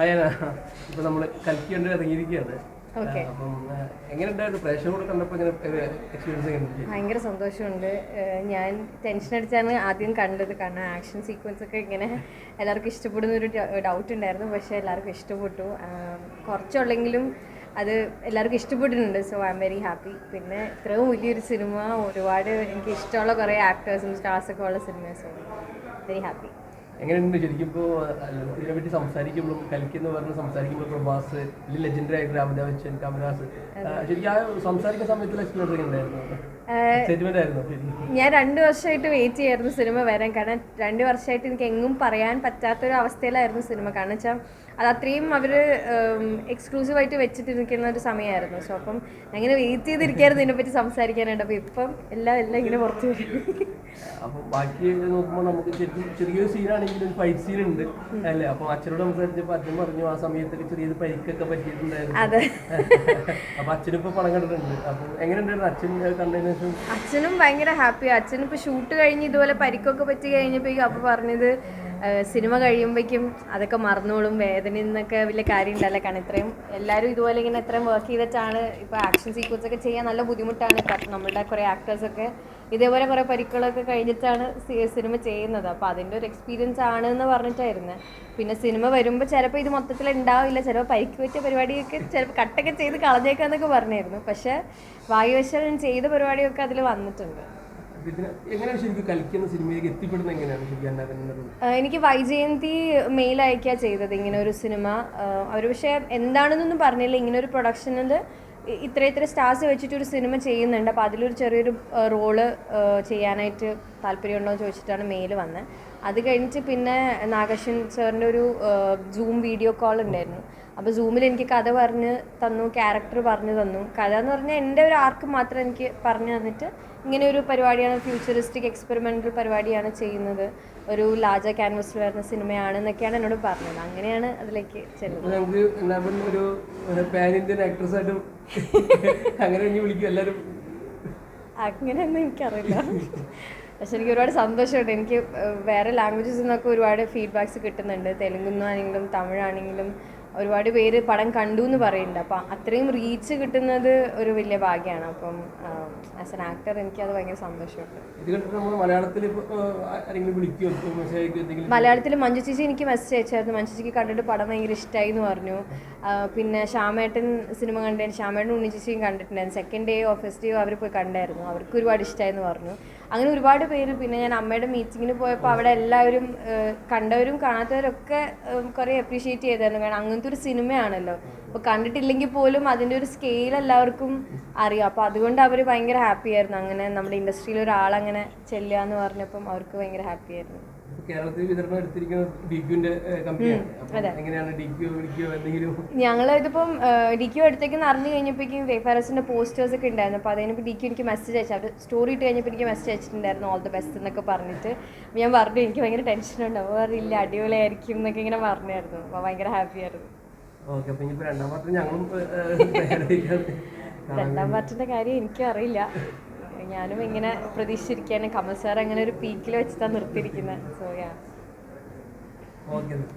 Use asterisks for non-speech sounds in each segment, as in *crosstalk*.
അയന ഇപ്പൊ നമ്മൾ കൽക്കി കണ്ടു ഇറങ്ങിയിരിക്കുകയാണ് ഭയങ്കര സന്തോഷമുണ്ട്. ഞാൻ ടെൻഷൻ അടിച്ചാണ് ആദ്യം കണ്ടത്. കാരണം ആക്ഷൻ സീക്വൻസ് ഒക്കെ ഇങ്ങനെ എല്ലാവർക്കും ഇഷ്ടപ്പെടുന്ന ഒരു ഡൗട്ട് ഉണ്ടായിരുന്നു. പക്ഷെ എല്ലാവർക്കും ഇഷ്ടപ്പെട്ടു. കുറച്ചുള്ളെങ്കിലും അത് എല്ലാവർക്കും ഇഷ്ടപ്പെട്ടിട്ടുണ്ട്. So I'm very happy പിന്നെ ഇത്രയും വലിയൊരു സിനിമ ഒരുപാട് എനിക്ക് ഇഷ്ടമുള്ള കുറേ ആക്ടേഴ്സും സ്റ്റാർസൊക്കെ ഉള്ള സിനിമ സോ വെരി ഹാപ്പി എങ്ങനെയുണ്ട് ശരിക്കും ഇപ്പോൾ ഇതിനെ പറ്റി സംസാരിക്കുമ്പോഴും കൽക്കി എന്ന് പറഞ്ഞ് സംസാരിക്കുമ്പോൾ പ്രഭാസ് അല്ലെങ്കിൽ ലെജൻഡറി ആയിട്ട് അമിതാഭ് ബച്ചൻ കമൽഹാസ് ശരിക്കും ആ സംസാരിക്കുന്ന സമയത്തുള്ള എക്സ്പീരിയൻസ് ഉണ്ടായിരുന്നു ഞാൻ രണ്ട് വർഷമായിട്ട് വെയിറ്റ് ചെയ്യായിരുന്നു സിനിമ വരാൻ. കാരണം രണ്ട് വർഷമായിട്ട് എനിക്ക് എങ്ങും പറയാൻ പറ്റാത്തൊരു അവസ്ഥയിലായിരുന്നു സിനിമ കാരണം വെച്ചാൽ അത് അത്രയും അവർ എക്സ്ക്ലൂസീവായിട്ട് വെച്ചിട്ടിരിക്കുന്ന ഒരു സമയമായിരുന്നു സോ അപ്പം അങ്ങനെ വെയിറ്റ് ചെയ്തിരിക്കായിരുന്നു ഇതിനെപ്പറ്റി സംസാരിക്കാനായിട്ട്. അപ്പോൾ ഇപ്പം എല്ലാം എല്ലാം ഇങ്ങനെ പുറത്തു വരും അപ്പൊ ബാക്കി നോക്കുമ്പോൾ നമുക്ക് ശരിക്കും ചെറിയൊരു സീനാണെങ്കിൽ ഒരു ഫൈറ്റ് സീൻ ഉണ്ട്. അല്ലേ? അപ്പൊ അച്ഛനോട് സംസാരിച്ചപ്പോൾ അച്ഛൻ പറഞ്ഞു ആ സമയത്തൊക്കെ ചെറിയൊരു പരിക്കൊക്കെ പറ്റിയിട്ടുണ്ടായിരുന്നു. അതെ. *laughs* അപ്പൊ അച്ഛനിപ്പോ പണം കണ്ടിട്ടുണ്ട്. അപ്പൊ എങ്ങനെയുണ്ടായിരുന്നു അച്ഛൻ കണ്ടതിന് ശേഷം? അച്ഛനും ഭയങ്കര ഹാപ്പിയാണ് അച്ഛൻ ഇപ്പോൾ ഷൂട്ട് കഴിഞ്ഞ് ഇതുപോലെ പരിക്കൊക്കെ പറ്റി കഴിഞ്ഞപ്പോഴേക്കും അപ്പോൾ പറഞ്ഞത് സിനിമ കഴിയുമ്പോഴേക്കും അതൊക്കെ മറന്നോളും വേദന എന്നൊക്കെ വലിയ കാര്യം ഉണ്ടല്ലേ കാരണം ഇത്രയും എല്ലാവരും ഇതുപോലെ ഇങ്ങനെ ഇത്രയും വർക്ക് ചെയ്തിട്ടാണ് ഇപ്പോൾ ആക്ഷൻ സീക്വൻസ് ഒക്കെ ചെയ്യാൻ നല്ല ബുദ്ധിമുട്ടാണ് നമ്മുടെ കുറേ ആക്ടേഴ്സൊക്കെ ഇതേപോലെ കുറേ പരിക്കുകളൊക്കെ കഴിഞ്ഞിട്ടാണ് സിനിമ ചെയ്യുന്നത്. അപ്പോൾ അതിന്റെ ഒരു എക്സ്പീരിയൻസ് ആണ് എന്ന് പറഞ്ഞിട്ടായിരുന്നു. പിന്നെ സിനിമ വരുമ്പോൾ ചിലപ്പോൾ ഇത് മൊത്തത്തിൽ ഉണ്ടാവില്ല ചിലപ്പോൾ പരിക്ക് പറ്റിയ പരിപാടിയൊക്കെ ചിലപ്പോൾ കട്ടൊക്കെ ചെയ്ത് കളഞ്ഞേക്കാന്നൊക്കെ പറഞ്ഞായിരുന്നു. പക്ഷേ ഭാഗ്യവശാൽ ചെയ്ത പരിപാടിയൊക്കെ അതിൽ വന്നിട്ടുണ്ട്. എങ്ങനെയാണ് ശരിക്കും കളിക്കുന്ന സിനിമയിലേക്ക് എത്തിപ്പെടുന്നത് എങ്ങനെയാണ് ശരിക്കും എനിക്ക് വൈജയന്തി മെയിൽ അയക്കുക ചെയ്തത് ഇങ്ങനെ ഒരു സിനിമ അവർ പക്ഷേ എന്താണെന്നൊന്നും പറഞ്ഞില്ല. ഇങ്ങനെ ഒരു പ്രൊഡക്ഷനിൽ ഇത്ര ഇത്ര സ്റ്റാർസ് വെച്ചിട്ട് ഒരു സിനിമ ചെയ്യുന്നുണ്ട്. അപ്പോൾ അതിലൊരു ചെറിയൊരു റോൾ ചെയ്യാനായിട്ട് താല്പര്യമുണ്ടോ എന്ന് ചോദിച്ചിട്ടാണ് മെയിൽ വന്നത് അത് കഴിഞ്ഞിട്ട് പിന്നെ നാഗശൻ സാറിന്റെ ഒരു സൂം വീഡിയോ കോൾ ഉണ്ടായിരുന്നു. അപ്പോൾ സൂമിൽ എനിക്ക് കഥ പറഞ്ഞ് തന്നു ക്യാരക്ടർ പറഞ്ഞു തന്നു. കഥ എന്ന് പറഞ്ഞാൽ എന്റെ ഒരു ആർക്ക് മാത്രം എനിക്ക് പറഞ്ഞു തന്നിട്ട് ഇങ്ങനെ ഒരു പരിപാടിയാണ് ഫ്യൂച്ചറിസ്റ്റിക് എക്സ്പെരിമെന്റൽ പരിപാടിയാണ് ചെയ്യുന്നത്. ഒരു ലാജ ക്യാൻവസിൽ വരുന്ന സിനിമയാണ് എന്നൊക്കെയാണ് എന്നോട് പറഞ്ഞത്. അങ്ങനെയാണ് അതിലേക്ക് ചെല്ലുന്നത്. *laughs* അങ്ങനെ ഒന്നും എനിക്കറിയില്ല. പക്ഷെ എനിക്ക് ഒരുപാട് സന്തോഷമുണ്ട്. എനിക്ക് വേറെ ലാംഗ്വേജസ് നിന്നൊക്കെ ഒരുപാട് ഫീഡ്ബാക്സ് കിട്ടുന്നുണ്ട്. തെലുങ്കുന്നാണെങ്കിലും തമിഴാണെങ്കിലും ഒരുപാട് പേര് പടം കണ്ടു എന്ന് പറയുന്നുണ്ട്. അപ്പം അത്രയും റീച്ച് കിട്ടുന്നത് ഒരു വലിയ ഭാഗ്യമാണ്. അപ്പം ആസ് എൻ ആക്ടർ എനിക്ക് അത് ഭയങ്കര സന്തോഷമുണ്ട്. മലയാളത്തിൽ മഞ്ജു ചേച്ചി എനിക്ക് മെസ്സേജ് അയച്ചായിരുന്നു. മഞ്ജു ചേച്ചിക്ക് കണ്ടിട്ട് പടം ഭയങ്കര ഇഷ്ടമായി എന്ന് പറഞ്ഞു പിന്നെ ശ്യാമേട്ടൻ സിനിമ കണ്ടതിന് ശ്യാമേട്ടൻ ഉണ്ണി ചേച്ചിയും കണ്ടിട്ടുണ്ടായിരുന്നു. സെക്കൻഡ് ഡേ ഓഫ് ഫസ്റ്റ് ഡേയോ അവർ പോയി കണ്ടായിരുന്നു. അവർക്ക് ഒരുപാട് ഇഷ്ടമായി എന്ന് പറഞ്ഞു. അങ്ങനെ ഒരുപാട് പേര്. പിന്നെ ഞാൻ അമ്മയുടെ മീറ്റിങ്ങിന് പോയപ്പോൾ അവിടെ എല്ലാവരും കണ്ടവരും കാണാത്തവരൊക്കെ കുറേ അപ്രീഷിയേറ്റ് ചെയ്തായിരുന്നു. കാരണം അങ്ങനത്തെ ഒരു സിനിമയാണല്ലോ. അപ്പോൾ കണ്ടിട്ടില്ലെങ്കിൽ പോലും അതിന്റെ ഒരു സ്കെയിൽ എല്ലാവർക്കും അറിയാം. അപ്പോൾ അതുകൊണ്ട് അവർ ഭയങ്കര ഹാപ്പി ആയിരുന്നു. അങ്ങനെ നമ്മുടെ ഇൻഡസ്ട്രിയിൽ ഒരാളങ്ങനെ ചെല്ലുക എന്ന് പറഞ്ഞപ്പം അവർക്ക് ഭയങ്കര ഹാപ്പി ആയിരുന്നു. ഞങ്ങൾ കേരളത്തിൽ വിതരണം എടുത്തിരിക്കുന്നത് ഡിക്യുവിന്റെ കമ്പനിയാണ് അപ്പൊ എങ്ങനെയാണ് ഡിക്യു വിളിക്കോ എന്തെങ്കിലും? ഞങ്ങൾ ഇതിപ്പം ഡി ക്യു അടുത്തേക്ക് അറിഞ്ഞു കഴിഞ്ഞപ്പോഴേക്കും വേഫാരസിന്റെ പോസ്റ്റേഴ്സ് ഒക്കെ ഉണ്ടായിരുന്നു. അപ്പോൾ അതിനിപ്പോൾ ഡി ക്യു എനിക്ക് മെസ്സേജ് അയച്ചു. അവർ സ്റ്റോറി ഇട്ട് കഴിഞ്ഞപ്പോൾ എനിക്ക് മെസ്സേജ് അയച്ചിട്ടുണ്ടായിരുന്നു ഓൾ ദ ബെസ്റ്റ് എന്നൊക്കെ പറഞ്ഞിട്ട്. ഞാൻ പറഞ്ഞു എനിക്ക് ഭയങ്കര ടെൻഷൻ ഉണ്ടാവും അറിയില്ല അടിപൊളിയായിരിക്കും എന്നൊക്കെ ഇങ്ങനെ പറഞ്ഞായിരുന്നു. അപ്പോൾ ഭയങ്കര ഹാപ്പി ആയിരുന്നു. ഓക്കെ അപ്പൊ ഇനിയിപ്പോ രണ്ടാം പാർട്ട് ഞങ്ങളും രണ്ടാം പാർട്ടിന്റെ കാര്യം എനിക്ക് അറിയില്ല. ഞാനും ഇങ്ങനെ പ്രതീക്ഷിച്ചിരിക്കുകയാണ് കമൽ സാർ അങ്ങനെ ഒരു പീക്കിൽ വെച്ചിട്ടാണ് നിർത്തിയിരിക്കുന്നത് so yeah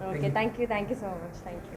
okay thank you thank you so much thank you